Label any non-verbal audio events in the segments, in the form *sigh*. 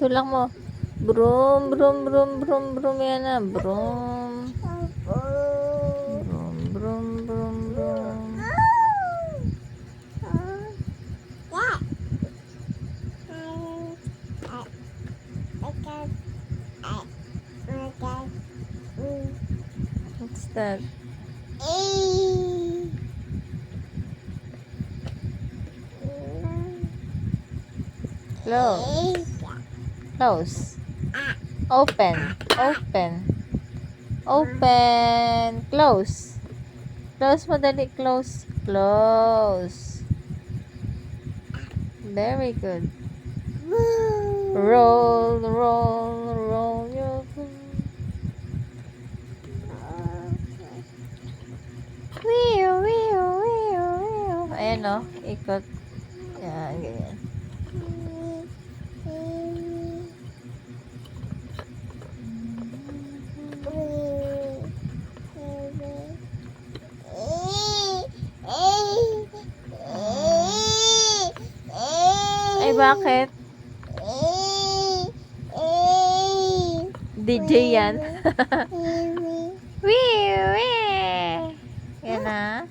Tulak mo. Brum, brum, brum, brum, brum. Yan na. Brum. Brum, brum, brum, brum. What's that? Close. Close. Open. Open. Open. Close. Close mo dali. Close. Close. Very good. Roll, roll, roll your Wiyo, wiyo, wiyo, wiyo. Ayan o. Ikot. Yan, ganyan. Bakit? DJ yan. *laughs* Wee, wee. Yan na.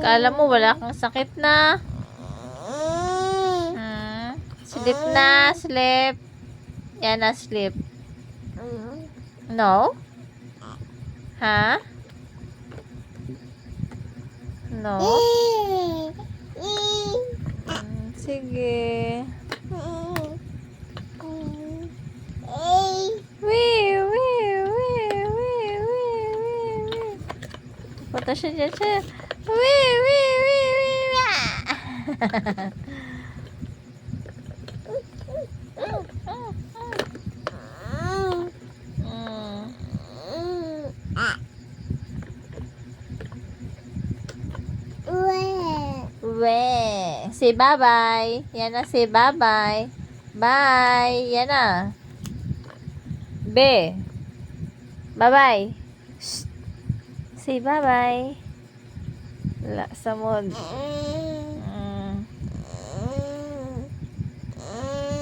Kala mo wala kang sakit na. Hmm. Sleep na, sleep. Yan na, sleep. No? Ha? No? Sige. Wee, wee, wee, wee, wee, wee, wee. Punta siya dyan siya. Wee, wee, wee, wee, wee. Mm. We. Say bye-bye. Yan na, say bye-bye. Bye. Yan na. Be. Bye-bye. Shh. Say bye-bye. Sa mood.